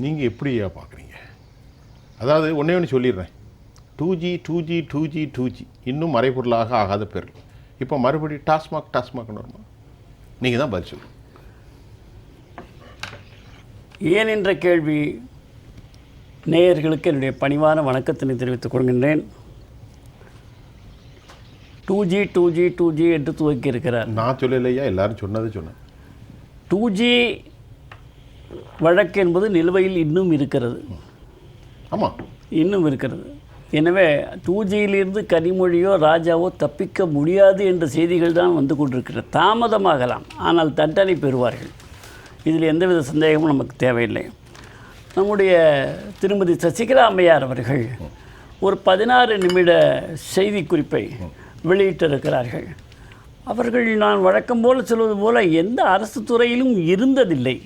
நீங்கள் எப்படியா பார்க்குறீங்க அதாவது ஒன்றே ஒன்று சொல்லிடுறேன். Two G two G two G two G இன்னும் மறைபொருளாக ஆகாத பேர் இப்போ மறுபடியும் டாஸ்மாக் டாஸ்மாக்னு வருமா? நீங்கள் தான் பதில் சொல்லுங்கள் ஏன் என்ற கேள்வி நேயர்களுக்கு என்னுடைய பணிவான வணக்கத்தினை தெரிவித்துக் கொள்கின்றேன். Two G two G two G என்று துவக்கி இருக்கிறார் நான் சொல்லலையா? எல்லாரும் சொன்னது சொன்னேன். டூ ஜி வழக்கு என்பது நிலுவையில் இன்னும் இருக்கிறது. ஆமாம் இன்னும் இருக்கிறது. எனவே டூ ஜியிலிருந்து கனிமொழியோ ராஜாவோ தப்பிக்க முடியாது என்ற செய்திகள் தான் வந்து கொண்டிருக்கிறது. தாமதமாகலாம். ஆனால் தண்டனை பெறுவார்கள். இதில் எந்தவித சந்தேகமும் நமக்கு தேவையில்லை. நம்முடைய திருமதி சசிகலா அம்மையார் அவர்கள் ஒரு பதினாறு நிமிட செய்திக்குறிப்பை வெளியிட்டிருக்கிறார்கள். அவர்கள் நான் வழக்கம் போல் சொல்வது போல எந்த அரசு துறையிலும் இருந்ததில்லை.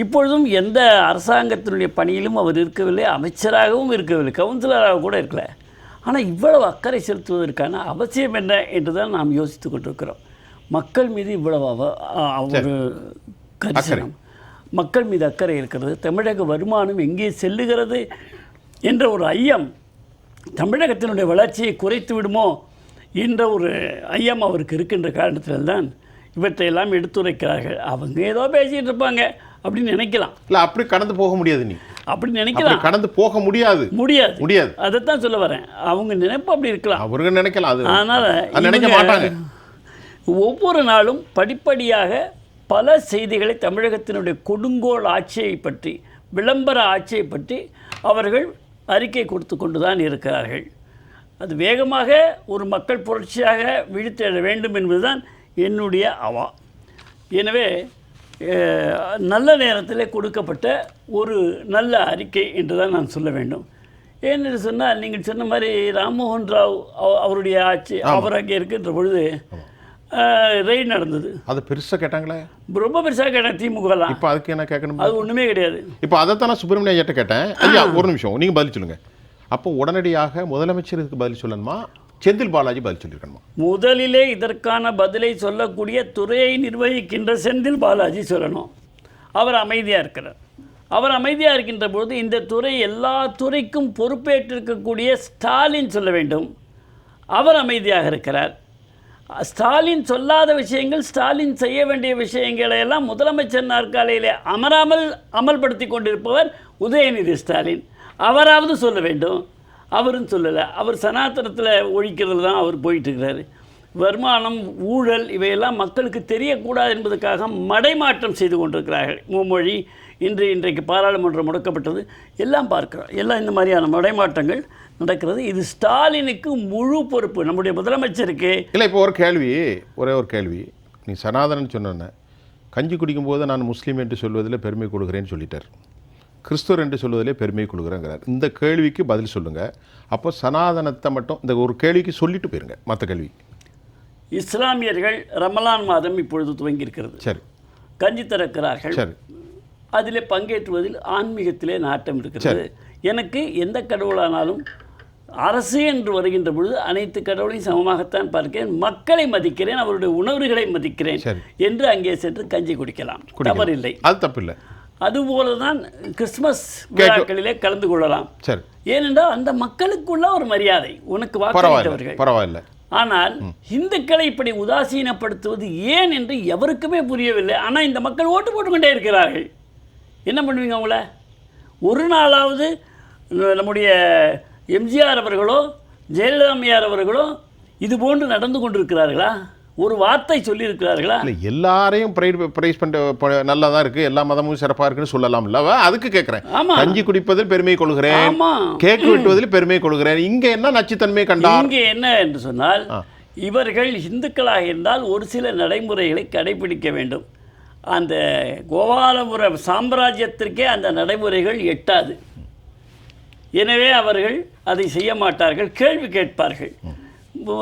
இப்பொழுதும் எந்த அரசாங்கத்தினுடைய பணியிலும் அவர் இருக்கவில்லை அமைச்சராகவும் இருக்கவில்லை கவுன்சிலராக கூட இருக்கல. ஆனால் இவ்வளவு அக்கறை செலுத்துவதற்கான அவசியம் என்ன என்று தான் நாம் யோசித்து கொண்டிருக்கிறோம். மக்கள் மீது இவ்வளவு ஒரு கரிசனம். மக்கள் மீது அக்கறை இருக்கிறது. தமிழக வருமானம் எங்கே செல்லுகிறது என்ற ஒரு ஐயம் தமிழகத்தினுடைய வளர்ச்சியை குறைத்து விடுமோ என்ற ஒரு ஐயம் அவருக்கு இருக்கின்ற காரணத்தில்தான் இவற்றையெல்லாம் எடுத்துரைக்கிறார்கள். அவங்க ஏதோ பேசிகிட்டு இருப்பாங்க. அப்படின்னு நினைக்கலாம். இல்லை அப்படி கடந்து போக முடியாது நீ. அப்படி நினைக்கலாம். கடந்து போக முடியாது. முடியாது. முடியாது. அதைத்தான் சொல்ல வரேன். அவங்க நினைப்பு அப்படி இருக்கலாம். அவருங்க நினைக்கலாம் அது அதனால் அது நினைக்க மாட்டாங்க. ஒவ்வொரு நாளும் படிப்படியாக பல செய்திகளை தமிழகத்தினுடைய கொடுங்கோல் ஆட்சியை பற்றி விளம்பர ஆட்சியை பற்றி அவர்கள் அறிக்கை கொடுத்து கொண்டு தான் இருக்கிறார்கள். அது வேகமாக ஒரு மக்கள் புரட்சியாக விழித்தெழ வேண்டும் என்பதுதான் என்னுடைய அவா. எனவே நல்ல நேரத்தில் கொடுக்கப்பட்ட ஒரு நல்ல அறிக்கை என்று தான் நான் சொல்ல வேண்டும். ஏன்னு சொன்னால் நீங்கள் சொன்ன மாதிரி ராம்மோகன் ராவ் அவ- அவருடைய ஆட்சி அவர் அங்கே இருக்கின்ற பொழுது ரெய்ட் நடந்தது. அதை பெருசாக கேட்டாங்களே? ரொம்ப பெருசாக கேட்டேன் திமுகலாம். இப்போ அதுக்கு என்ன கேட்கணும்? அது ஒன்றுமே கிடையாது. இப்போ அதைத்தான் நான் சுப்பிரமணிய ஐயாட்ட கேட்டேன். ஐயா ஒரு நிமிஷம் நீங்கள் பதில் சொல்லுங்க. அப்போ உடனடியாக முதலமைச்சருக்கு பதில் சொல்லணுமா? செந்தில் பாலாஜி பதில் சொல்லியிருக்கணுமா? முதலிலே இதற்கான பதிலை சொல்லக்கூடிய துறையை நிர்வகிக்கின்ற செந்தில் பாலாஜி சொல்லணும். அவர் அமைதியாக இருக்கிறார். அவர் அமைதியாக இருக்கின்ற பொழுது இந்த துறை எல்லா துறைக்கும் பொறுப்பேற்றிருக்கக்கூடிய ஸ்டாலின் சொல்ல வேண்டும். அவர் அமைதியாக இருக்கிறார். ஸ்டாலின் சொல்லாத விஷயங்கள் ஸ்டாலின் செய்ய வேண்டிய விஷயங்களை எல்லாம் முதலமைச்சர் நாற்காலியிலே அமராமல் அமல்படுத்தி கொண்டிருப்பவர் உதயநிதி ஸ்டாலின். அவராவது சொல்ல வேண்டும். அவரும் சொல்லலை. அவர் சனாதனத்தில் ஒழிக்கிறதுல தான் அவர் போயிட்டுருக்கிறாரு. வருமானம் ஊழல் இவையெல்லாம் மக்களுக்கு தெரியக்கூடாது என்பதற்காக மடைமாற்றம் செய்து கொண்டிருக்கிறார்கள். மும்மொழி இன்று இன்றைக்கு பாராளுமன்றம் முடக்கப்பட்டது. எல்லாம் பார்க்கிறோம். எல்லாம் இந்த மாதிரியான மடைமாற்றங்கள் நடக்கிறது. இது ஸ்டாலினுக்கு முழு பொறுப்பு. நம்முடைய முதலமைச்சருக்கு. இல்லை இப்போ ஒரு கேள்வி. ஒரே ஒரு கேள்வி. நீ சனாதனன் சொன்ன கஞ்சி குடிக்கும்போது நான் முஸ்லீம் என்று சொல்வதில் பெருமை கொடுக்குறேன்னு சொல்லிட்டார். கிறிஸ்துவர் என்று சொல்வதிலே பெருமை கொள்கிறேங்கிறார். இந்த கேள்விக்கு பதில் சொல்லுங்கள் அப்போ சனாதனத்தை மட்டும் இந்த ஒரு கேள்விக்கு சொல்லிட்டு போயிருங்க மற்ற கேள்வி. இஸ்லாமியர்கள் ரமலான் மாதம் இப்பொழுது துவங்கியிருக்கிறது. சரி. கஞ்சி திறக்கிறார்கள். சரி. அதிலே பங்கேற்றுவதில் ஆன்மீகத்திலே நாட்டம் இருக்கிறது. எனக்கு எந்த கடவுளானாலும் அரசு என்று வருகின்ற பொழுது அனைத்து கடவுளையும் சமமாகத்தான் பார்க்கிறேன். மக்களை மதிக்கிறேன் அவருடைய உணர்வுகளை மதிக்கிறேன். என்று அங்கே சென்று கஞ்சி குடிக்கலாம். தவறில்லை. அது தப்பில்லை. அதுபோல தான் கிறிஸ்மஸ் விழாக்களிலே கலந்து கொள்ளலாம். சரி. ஏனென்றால் அந்த மக்களுக்குள்ள ஒரு மரியாதை உனக்கு வாக்களித்தவர்கள். பரவாயில்ல ஆனால் இந்துக்களை இப்படி உதாசீனப்படுத்துவது ஏன் என்று எவருக்குமே புரியவில்லை. ஆனால் இந்த மக்கள் ஓட்டு போட்டுக்கொண்டே இருக்கிறார்கள். என்ன பண்ணுவீங்க அவங்கள? ஒரு நாளாவது நம்முடைய எம்ஜிஆர் அவர்களோ ஜெயலலிதா அம்மையார் அவர்களோ இது போன்று நடந்து கொண்டிருக்கிறார்களா? ஒரு வார்த்தை சொல்லியிருக்கிறார்களா? இல்லை எல்லாரையும் ப்ரைஸ் ப்ரைஸ் பண்ண நல்லா தான் இருக்குது எல்லா மதமும் சிறப்பாக இருக்குன்னு சொல்லலாம். இல்லவா அதுக்கு கேட்குறேன். ஆமா. கஞ்சி குடிப்பதில் பெருமை கொள்கிறேன். கேக் வெட்டுவதில் பெருமை கொள்கிறேன். இங்கே என்ன நச்சுத்தன்மை கண்டார் இங்கே என்ன என்று சொன்னால் இவர்கள் இந்துக்களாக இருந்தால் ஒரு சில நடைமுறைகளை கடைபிடிக்க வேண்டும். அந்த கோபாலபுர சாம்ராஜ்யத்திற்கே அந்த நடைமுறைகள் எட்டாது. எனவே அவர்கள் அதை செய்ய மாட்டார்கள். கேள்வி கேட்பார்கள்.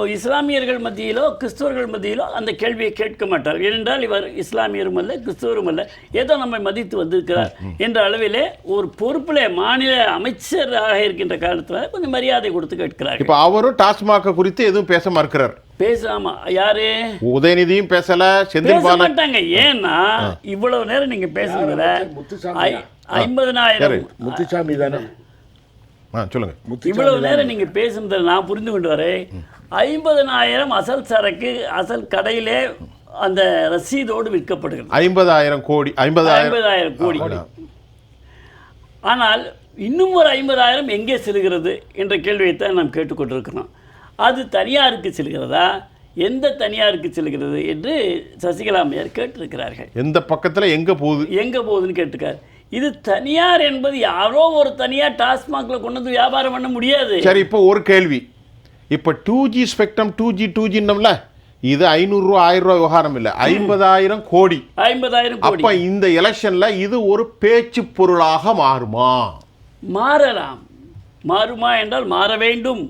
இஸ்லாமியர்கள் மத்தியிலோ கிறிஸ்தவர்கள் மத்தியிலோ அந்த கேள்வியை கேட்க மாட்டார்கள் ஏனென்றால் இவர் இஸ்லாமியரும் அல்ல கிறிஸ்தவரும் அல்ல. ஏதோ நம்மை மதித்து வந்திருக்கிறார் என்ற அளவிலே ஒரு பொறுப்பில் மாநில அமைச்சராக இருக்கின்ற காரணத்தினால கொஞ்சம் மரியாதை கொடுத்து கேட்கிறார்கள். இப்போ அவரும் டாஸ்மாக குறித்து எதுவும் பேச மறுக்கிறார். பேசாம யாரு? உதயநிதியும் பேசல செந்தில் மாட்டாங்க. ஏன்னா இவ்வளவு நேரம் நீங்க ஐ- ஐம்பதனாயிரம் முத்துசாமி தானே? சொல்லுங்க. இவ்வளவு நேரம் நீங்க பேசுனதை நான் புரிந்து கொண்டு வரேன். ஐம்பதனாயிரம் அசல் சரக்கு அசல் கடையிலே அந்த ரசீதோடு விற்கப்படுகிறது. ஐம்பதாயிரம் கோடி ஐம்பதாயிரம் ஐம்பதாயிரம் கோடி. ஆனால் இன்னும் ஒரு ஐம்பதாயிரம் எங்கே செல்கிறது என்ற கேள்வியைத்தான் நாம் கேட்டுக்கொண்டிருக்கிறோம். அது தனியாருக்கு செல்கிறதா? எந்த தனியாருக்கு செல்கிறது என்று சசிகலா அம்மையார் கேட்டிருக்கிறார்கள். எந்த பக்கத்துல எங்க போகுது? எங்கே போகுதுன்னு கேட்டிருக்கார். இது தனியார் என்பது யாரோ ஒரு தனியார் டாஸ்மாக்ல கொண்டு வந்து வியாபாரம் பண்ண முடியாது. சரி இப்போ ஒரு கேள்வி. இப்போ two G spectrum two G two ஜின்னம்ல இது ஐநூறுரூவா ஆயிரம் ரூபா விவகாரம் இல்லை. ஐம்பதாயிரம் கோடி. ஐம்பதாயிரம் அப்ப இந்த எலெக்ஷன்ல இது ஒரு பேச்சு பொருளாக மாறுமா? மாறலாம். மாறுமா என்றால் மாற வேண்டும்.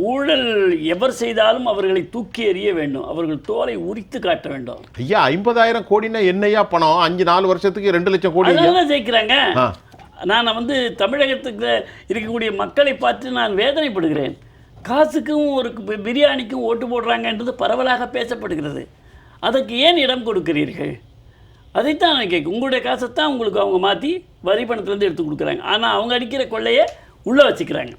ஊழல் எவர் செய்தாலும் அவர்களை தூக்கி எறிய வேண்டும். அவர்கள் தோலை உரித்து காட்ட வேண்டும். ஐயா ஐம்பதாயிரம் கோடினா என்னையா பணம்? அஞ்சு நாலு வருஷத்துக்கு ரெண்டு லட்சம் கோடி. அதனால ஜெயிக்கிறாங்க. நான் வந்து தமிழகத்துக்கு இருக்கக்கூடிய மக்களை பார்த்து நான் வேதனைப்படுகிறேன். காசுக்கும் ஒரு பிரியாணிக்கும் ஓட்டு போடுறாங்கன்றது பரவலாக பேசப்படுகிறது. அதற்கு ஏன் இடம் கொடுக்கிறீர்கள்? அதைத்தான் நான் கேட்க உங்களுடைய காசைத்தான் உங்களுக்கு அவங்க மாற்றி வரி பணத்துலேருந்து எடுத்து கொடுக்குறாங்க. ஆனால் அவங்க அடிக்கிற கொள்ளையை உள்ளே வச்சுக்கிறாங்க.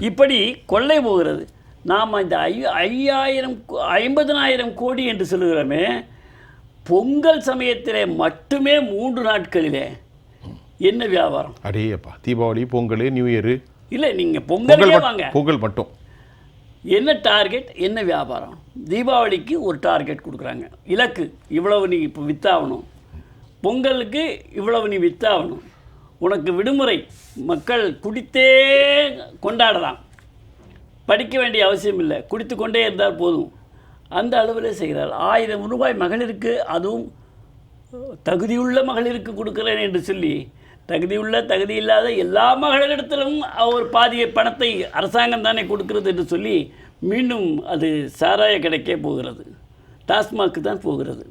இப்படி கொள்ளை போகிறது. நாம் இந்த ஐ ஐயாயிரம் ஐம்பதனாயிரம் கோடி என்று சொல்லுகிறோமே பொங்கல் சமயத்திலே மட்டுமே மூன்று நாட்களிலே என்ன வியாபாரம்? அடேயப்பா தீபாவளி பொங்கல் நியூ இயர். இல்லை நீங்கள் பொங்கல் வாங்க. பொங்கல் மட்டும். என்ன டார்கெட் என்ன வியாபாரம்? தீபாவளிக்கு ஒரு டார்கெட் கொடுக்குறாங்க. இலக்கு இவ்வளவு நீ இப்போ வித்தாகணும். பொங்கலுக்கு இவ்வளவு நீ வித்தாகணும். உனக்கு விடுமுறை. மக்கள் குடித்தே கொண்டாடலாம். படிக்க வேண்டிய அவசியம் இல்லை. குடித்து கொண்டே இருந்தால் போதும். அந்த அளவில் செய்கிறார் ஆயிரம் ரூபாய் மகளிருக்கு அதுவும் தகுதியுள்ள மகளிருக்கு கொடுக்கிறேன் என்று சொல்லி தகுதியுள்ள தகுதி இல்லாத எல்லா மகளிரிடத்திலும் அவர் பாதிய பணத்தை அரசாங்கம் தானே கொடுக்கிறது என்று சொல்லி மீண்டும் அது சாராய கிடைக்கே போகிறது. டாஸ்மாக்கு தான் போகிறது.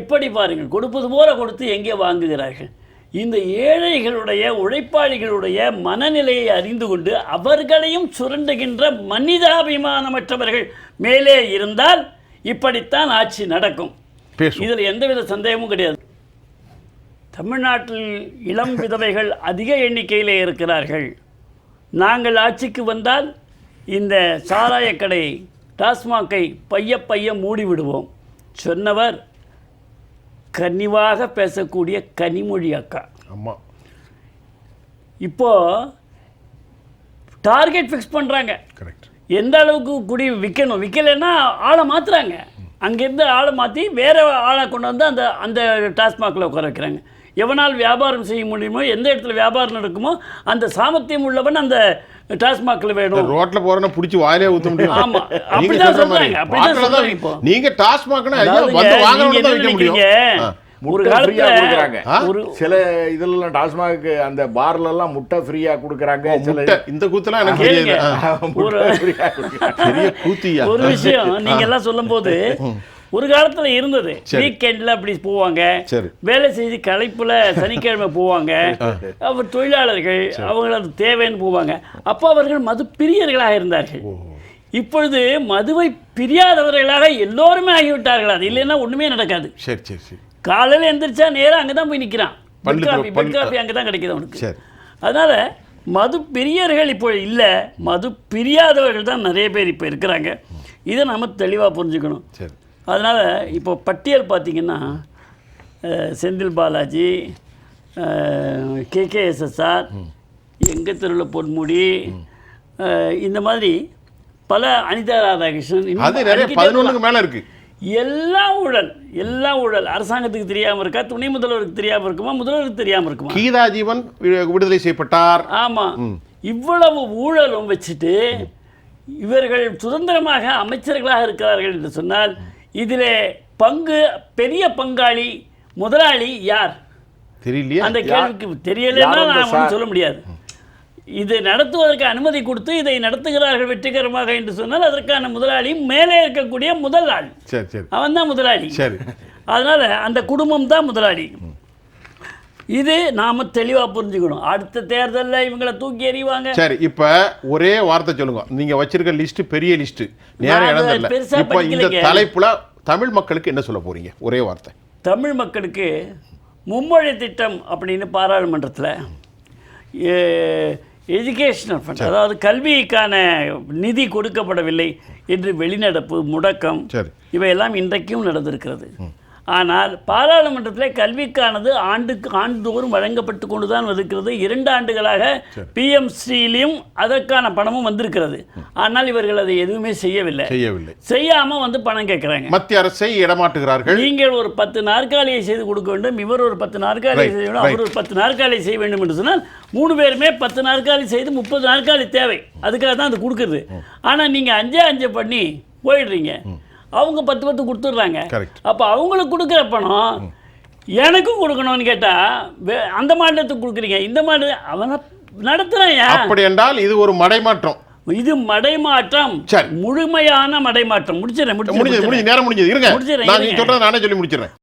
எப்படி பாருங்கள் கொடுப்பது போல கொடுத்து எங்கே வாங்குகிறார்கள்? இந்த ஏழைகளுடைய உழைப்பாளிகளுடைய மனநிலையை அறிந்து கொண்டு அவர்களையும் சுரண்டுகின்ற மனிதாபிமானமற்றவர்கள் மேலே இருந்தால் இப்படித்தான் ஆட்சி நடக்கும். இதில் எந்தவித சந்தேகமும் கிடையாது. தமிழ்நாட்டில் இளம் விதவைகள் அதிக எண்ணிக்கையிலே இருக்கிறார்கள். நாங்கள் ஆட்சிக்கு வந்தால் இந்த சாராயக் கடை டாஸ்மாக்கை பைய பைய மூடி விடுவோம் சொன்னவர் கனிவாக பேசக்கூடிய கனிமொழி அக்கா ஆமா. இப்போ டார்கெட் ஃபிக்ஸ் பண்ணுறாங்க கரெக்ட் எந்த அளவுக்கு குடி விற்கணும் விற்கலைன்னா ஆளை மாற்றுறாங்க அங்கேருந்து ஆளை மாற்றி வேற ஆளை கொண்டு வந்து அந்த அந்த டாஸ்மாகில் உட்கார வைக்கிறாங்க. எவனால் வியாபாரம் செய்ய முடியுமோ எந்த இடத்துல வியாபாரம் நடக்குமோ அந்த சாமர்த்தியம் உள்ளவன் அந்த டாஸ்மாகில் வேணும். ரோட்ல போறேன்னா புடிச்சு வாயிலே ஊத்த முடியும். ஆமா. அப்படிதான். சொல்றாங்க, அப்படிதான் சொல்றாங்க இப்போ. நீங்க டாஸ்மாக்னா ஐயா வந்து நீங்க வாங்குறவங்க தான் முடியும். ஒரு காலத்துல? ஒரு சில இதுலலாம் டாஸ்மாக் அந்த பார்ல எல்லாம் முட்டை ஃப்ரீயா கொடுக்குறாங்க. இந்த கூத்தெல்லாம் எனக்கு கூத்தியா ஒரு விஷயம் நீங்க எல்லாம் சொல்லும்போது ஒரு காலத்துல இருந்தது. வீக்கெண்ட்ல அப்படி போவாங்க. வேலை செய்து களைப்புல சனிக்கிழமை போவாங்க. அவர் தொழிலாளர்கள் அவங்க அது தேவைன்னு போவாங்க. அப்போ அவர்கள் மது பிரியர்களாக இருந்தார்கள். இப்பொழுது மதுவை பிரியாதவர்களாக எல்லோருமே ஆகிவிட்டார்கள். அது இல்லைன்னா ஒண்ணுமே நடக்காது. சரி சரி சரி. காலையில் எந்திரிச்சா நேரா அங்கே தான் போய் நிற்கிறான் பெட் காஃபி பெட் காஃபி அங்கே தான் கிடைக்குது அவனுக்கு. அதனால் மது பிரியர்கள் இப்போ இல்லை. மது பிரியாதவர்கள் தான் நிறைய பேர் இப்போ இருக்கிறாங்க. இதை நம்ம தெளிவாக புரிஞ்சுக்கணும். சரி. அதனால் இப்போ பட்டியல் பார்த்தீங்கன்னா செந்தில் பாலாஜி கேகேஎஸ்எஸ்ஆர் எங்கள் தெருவில் பொன்முடி இந்த மாதிரி பல அனிதா ராதாகிருஷ்ணன் அது நிறைய. பதினொன்றுக்கு மேல இருக்கு. எல்லா ஊழல் எல்லா ஊழல். அரசாங்கத்துக்கு தெரியாமல் இருக்கா? துணை முதல்வருக்கு தெரியாமல் இருக்குமா? முதல்வருக்கு தெரியாமல் இருக்குமா? கீதா ஜீவன் விடுதலை செய்யப்பட்டார். ஆமாம் இவ்வளவு ஊழலும் வச்சுட்டு இவர்கள் சுதந்திரமாக அமைச்சர்களாக இருக்கிறார்கள் என்று சொன்னால் இதிலே பங்கு பெரிய பங்காளி முதலாளி யார்? தெரியலையா. அந்த கேள்விக்கு தெரியலைன்னா நான்? சொல்ல முடியாது. இது நடத்துவதற்கு அனுமதி கொடுத்து இதை நடத்துகிறார்கள் வெற்றிகரமாக என்று சொன்னால் அதற்கான முதலாளி மேலே இருக்கக்கூடிய முதல் ஆள். அவன் தான் முதலாளி. சரி. அதனால் அந்த குடும்பம் தான் முதலாளி. இது நாம் தெளிவாக புரிஞ்சுக்கணும். அடுத்த தேர்தலில் இவங்களை தூக்கி எறிவாங்க. சரி இப்போ ஒரே வார்த்தை சொல்லுங்க. நீங்க வச்சிருக்க லிஸ்ட் பெரிய லிஸ்ட் நேரம் இடம் இப்போ இந்த. தலைப்புல தமிழ் மக்களுக்கு என்ன சொல்ல போறீங்க? ஒரே வார்த்தை. தமிழ் மக்களுக்கு மும்மொழி திட்டம் அப்படின்னு பாராளுமன்றத்தில் எஜுகேஷனல் ஃபண்ட் அதாவது கல்விக்கான நிதி கொடுக்கப்படவில்லை என்று வெளிநடப்பு முடக்கம் சரி. இவையெல்லாம் இன்றைக்கும் நடந்திருக்கிறது. ஆனால் பாராளுமன்றத்தில் கல்விக்கானது ஆண்டுக்கு ஆண்டுதோறும் வழங்கப்பட்டு கொண்டு தான் இருக்கிறது இரண்டு ஆண்டுகளாக பிஎம்சியிலையும் அதற்கான பணமும் வந்திருக்கிறது. ஆனால் இவர்கள் அதை எதுவுமே செய்யவில்லை. செய்யவில்லை. செய்யாமல் வந்து பணம் கேட்குறாங்க. மத்திய அரசை இடமாட்டுகிறார்கள் நீங்கள் ஒரு பத்து நாற்காலியை செய்து கொடுக்க வேண்டும். இவர் ஒரு பத்து நாற்காலியை செய்ய வேண்டும். அவர் ஒரு பத்து நாற்காலியை செய்ய வேண்டும் என்று சொன்னால் மூணு பேருமே பத்து நாற்காலி செய்து முப்பது நாற்காலி தேவை. அதுக்காக தான் அது கொடுக்குறது. ஆனால் நீங்கள் அஞ்சே அஞ்சு பண்ணி போயிடுறீங்க. அவங்க பத்து பத்து கொடுத்துட்றாங்க. அப்போ அவங்களுக்கு கொடுக்குற பணம் எனக்கும் கொடுக்கணும்னு கேட்டால் அந்த மாநிலத்துக்கு கொடுக்குறீங்க. இந்த மாநில அவனை நடத்துகிறான் அப்படி என்றால் இது ஒரு மடைமாற்றம். இது மடைமாற்றம். முழுமையான மடைமாற்றம். முடிச்சிடறேன் முடிஞ்சது முடிஞ்சு நேரம் முடிஞ்சது. இருங்க. முடிச்சிடுறேன், நானே சொல்லி முடிச்சிடுறேன்.